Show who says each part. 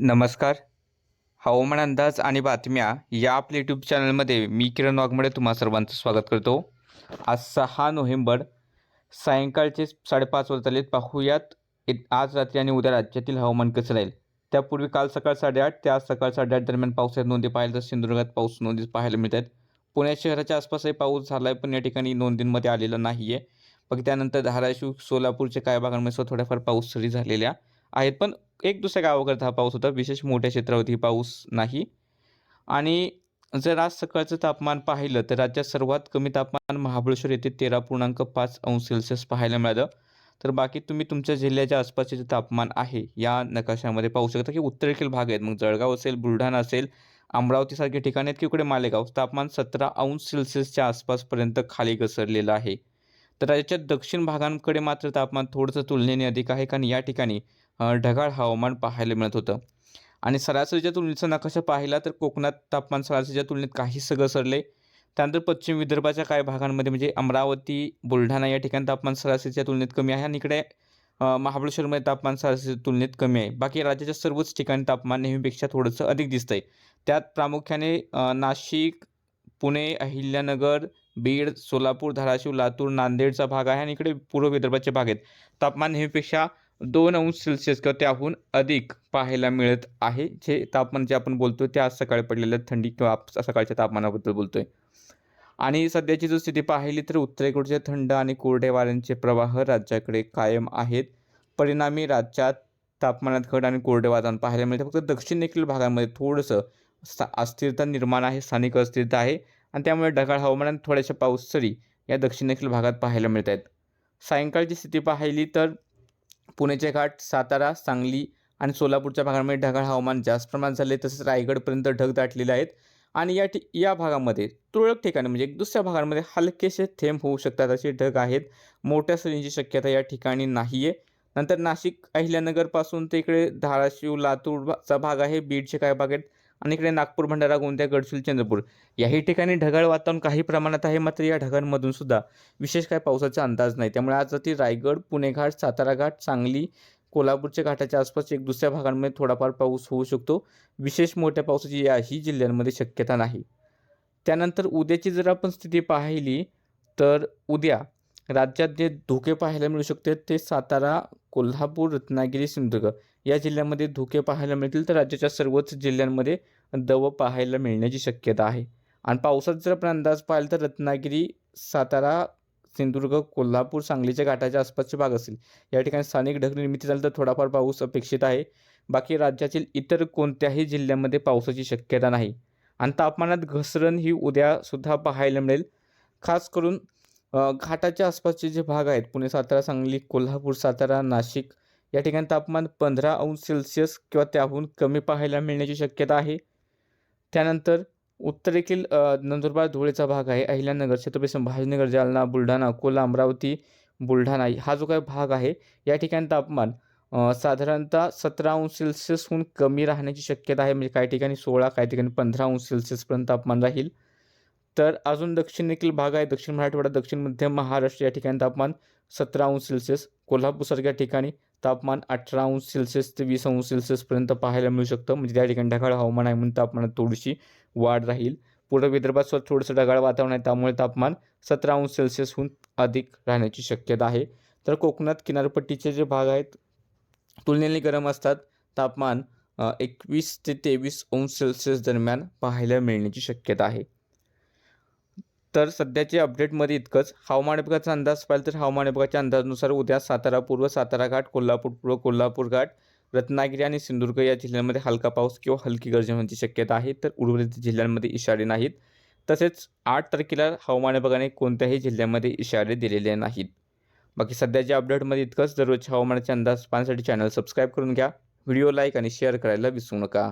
Speaker 1: नमस्कार. हवामान अंदाज आणि बातम्या या आपल्या यूट्यूब चॅनलमध्ये मी किरण वाघमडे तुम्हा सर्वांचं स्वागत करतो. आज सहा नोव्हेंबर सायंकाळचे साडेपाच वाजता आलेत. पाहूयात आज रात्री आणि उद्या राज्यातील हवामान कसं राहील? त्यापूर्वी काल सकाळ साडेआठ ते आज सकाळ साडेआठ दरम्यान पावसाच्या नोंदी पाहिल्या तर सिंधुदुर्गात पाऊस नोंदी पाहायला मिळत आहेत पुणे शहराच्या आसपासही पाऊस झाला आहे पण या ठिकाणी नोंदींमध्ये आलेला नाही आहे मग त्यानंतर धाराशिव सोलापूरच्या काही भागांमध्ये थोड्याफार पाऊस सरी झालेल्या आहेत. पण एक दुसऱ्या गावाकडे हा पाऊस होता. विशेष मोठ्या क्षेत्रावरती पाऊस नाही. आणि जर आज सकाळचं तापमान पाहिलं तर राज्यात सर्वात कमी तापमान महाबळेश्वर येथे तेरा पूर्णांक पाच अंश सेल्सिअस पाहायला मिळालं. तर बाकी तुम्ही तुमच्या जिल्ह्याच्या आसपासचे जे तापमान आहे या नकाशामध्ये पाहू शकता की उत्तरेकडील भाग आहेत. मग जळगाव असेल बुलढाणा असेल अमरावतीसारखे ठिकाण आहेत की इकडे मालेगाव? तापमान सतरा अंश सेल्सिअसच्या आसपासपर्यंत खाली घसरलेलं आहे. तर राज्याच्या दक्षिण भागांकडे मात्र तापमान थोडंसं तुलनेने अधिक आहे. कारण या ठिकाणी ढगाळ हवामान पाहायला मिळत होतं. आणि सरासरीच्या तुलनेचा नकाशा पाहिला तर कोकणात तापमान सरासरीच्या तुलनेत काहीच सगळं सरले त्यानंतर पश्चिम विदर्भाच्या काही भागांमध्ये म्हणजे अमरावती बुलढाणा या ठिकाणी तापमान सरासरीच्या तुलनेत कमी आहे. आणि इकडे महाबळेश्वरमध्ये तापमान सरासरीच्या तुलनेत कमी आहे. बाकी राज्याच्या सर्वच ठिकाणी तापमान नेहमीपेक्षा थोडंसं अधिक दिसतं आहे त्यात प्रामुख्याने नाशिक पुणे अहिल्यानगर बीड सोलापूर धाराशिव लातूर नांदेडचा भाग आहे. आणि इकडे पूर्व विदर्भाचे भाग आहेत. तापमान नेहमीपेक्षा दोन अंश सेल्सिअस किंवा त्याहून अधिक पाहायला मिळत आहे. जे तापमान जे आपण बोलतो ते आज सकाळी पडलेल्या थंडी किंवा सकाळच्या तापमानाबद्दल बोलतोय. आणि सध्याची जर स्थिती पाहिली तर उत्तरेकडचे थंड आणि कोरडे वाऱ्यांचे प्रवाह राज्याकडे कायम आहेत. परिणामी राज्यात तापमानात घट आणि कोरडे वातावरण पाहायला मिळते. फक्त दक्षिणेकडील भागामध्ये थोडंसं अस्थिरता निर्माण आहे स्थानिक अस्थिरता आहे. आणि त्यामुळे ढगाळ हवामान आणि थोड्याशा पाऊससरी या दक्षिणेकडील भागात पाहायला मिळत आहेत. सायंकाळची स्थिती पाहिली तर पुण्याचे घाट सातारा सांगली आणि सोलापूरच्या भागांमध्ये ढगाळ हवामान जास्त प्रमाणात झाले तसेच रायगडपर्यंत ढग दाटलेले आहेत. आणि या ठि या भागामध्ये तुरळक ठिकाणी म्हणजे दुसऱ्या भागांमध्ये हलकेसे थेंब होऊ शकतात असे ढग आहेत. मोठ्या सरींची शक्यता या ठिकाणी नाही आहे नंतर नाशिक अहिल्यानगरपासून ते इकडे धाराशिव लातूरचा भाग आहे. बीडचे काही भाग आहेत. आणि इकडे नागपूर भंडारा गोंदिया गडचिरोली चंद्रपूर याही ठिकाणी ढगाळ वातावरण काही प्रमाणात आहे मात्र या ढगांमधून सुद्धा विशेष काय पावसाचा अंदाज नाही. त्यामुळे आज रात्री रायगड पुणे घाट सातारा घाट सांगली कोल्हापूरच्या घाटाच्या आसपास एक दुसऱ्या भागांमध्ये थोडाफार पाऊस होऊ शकतो. विशेष मोठ्या पावसाची याही जिल्ह्यांमध्ये शक्यता नाही. त्यानंतर उद्याची जर आपण स्थिती पाहिली तर उद्या राज्यात जे धोके पाहायला मिळू शकते ते सातारा कोल्हापूर रत्नागिरी सिंधुदुर्ग या जिल्ह्यांमध्ये धोके पाहायला मिळतील तर राज्याच्या सर्वच जिल्ह्यांमध्ये दव पाहायला मिळण्याची शक्यता आहे. आणि पावसाचा जर आपण अंदाज पाहिला तर रत्नागिरी सातारा सिंधुदुर्ग कोल्हापूर सांगलीच्या घाटाच्या आसपासचे भाग असेल. या ठिकाणी स्थानिक ढग निर्मिती झाली तर थोडाफार पाऊस अपेक्षित आहे. बाकी राज्यातील इतर कोणत्याही जिल्ह्यामध्ये पावसाची शक्यता नाही. आणि तापमानात घसरण ही उद्यासुद्धा पाहायला मिळेल. खास करून घाटाच्या आसपासचे जे भाग आहेत पुणे सातारा सांगली कोल्हापूर सातारा नाशिक या ठिकाणी तापमान पंधरा अंश सेल्सिअस किंवा त्याहून कमी पाहायला मिळण्याची शक्यता आहे. त्यानंतर उत्तरेतील नंदुरबार धुळेचा भाग आहे. अहिल्यानगर छत्रपती संभाजीनगर जालना बुलढाणा अकोला अमरावती बुलढाणा हा जो काही भाग आहे या ठिकाणी तापमान साधारणतः सतरा अंश सेल्सिअसहून कमी राहण्याची शक्यता आहे. म्हणजे काही ठिकाणी सोळा काही ठिकाणी पंधरा अंश सेल्सिअसपर्यंत तापमान राहील. तर अजून दक्षिणेतील भाग आहे. दक्षिण मराठवाडा दक्षिण मध्य महाराष्ट्र या ठिकाणी तापमान सतरा अंश सेल्सिअस. कोल्हापूरसारख्या ठिकाणी तापमान अठरा अंश सेल्सिअस ते वीस अंश सेल्सिअसपर्यंत पाहायला मिळू शकतं. म्हणजे त्या ठिकाणी ढगाळ हवामान आहे म्हणून तापमानात थोडीशी वाढ राहील. पूर्व विदर्भात सुद्धा थोडंसं ढगाळ वातावरण आहे. त्यामुळे तापमान सतरा अंश सेल्सिअसहून अधिक राहण्याची शक्यता आहे. तर कोकणात किनारपट्टीचे जे भाग आहेत तुलनेने गरम असतात. तापमान एकवीस ते तेवीस अंश सेल्सिअस दरम्यान पाहायला मिळण्याची शक्यता आहे. तर सध्याच्या अपडेटमध्ये इतकंच. हवामान विभागाचा अंदाज पाहिला तर हवामान विभागाच्या अंदाजानुसार उद्या सातारा पूर्व सातारा घाट कोल्हापूर पूर्व कोल्हापूर घाट रत्नागिरी आणि सिंधुदुर्ग या जिल्ह्यांमध्ये हलका पाऊस किंवा हलकी गर्जन होण्याची शक्यता आहे. तर उर्वरित जिल्ह्यांमध्ये इशारे नाहीत. तसेच आठ तारखेला हवामान विभागाने कोणत्याही जिल्ह्यामध्ये इशारे दिलेले नाहीत. बाकी सध्याच्या अपडेटमध्ये इतकंच. दररोजच्या हवामानाचे अंदाज पाहण्यासाठी चॅनल सबस्क्राईब करून घ्या. व्हिडिओ लाईक आणि शेअर करायला विसरू नका.